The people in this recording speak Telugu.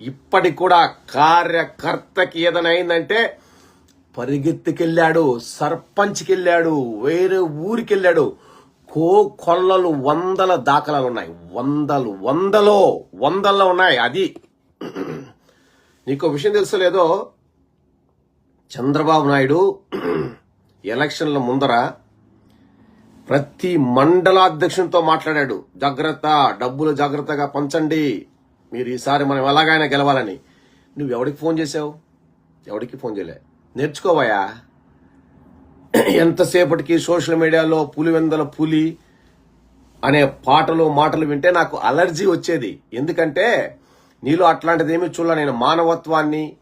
ఇప్పటికి కూడా కార్యకర్తకి ఏదైనా అయిందంటే పరిగెత్తుకెళ్ళాడు సర్పంచ్కి వెళ్ళాడు వేరే ఊరికెళ్ళాడు. కో కొల్లలు వందల దాఖలాలు ఉన్నాయి. వందలు వందలో వందల్లో ఉన్నాయి. అది నీకు విషయం తెలుసలేదో చంద్రబాబు నాయుడు ఎలక్షన్ల ముందర ప్రతి మండలాధ్యక్షునితో మాట్లాడాడు. జాగ్రత్త డబ్బులు జాగ్రత్తగా పంచండి. మీరు ఈసారి మనం ఎలాగైనా గెలవాలని. నువ్వు ఎవడికి ఫోన్ చేసావు ఎవడికి ఫోన్ చేయలే. నేర్చుకోవయా ఎంతసేపటికి సోషల్ మీడియాలో పులివెందల పులి అనే పాటలు మాటలు వింటే నాకు అలర్జీ వచ్చేది. ఎందుకంటే నీలో అట్లాంటిది ఏమి చూడాల. నేను మానవత్వాన్ని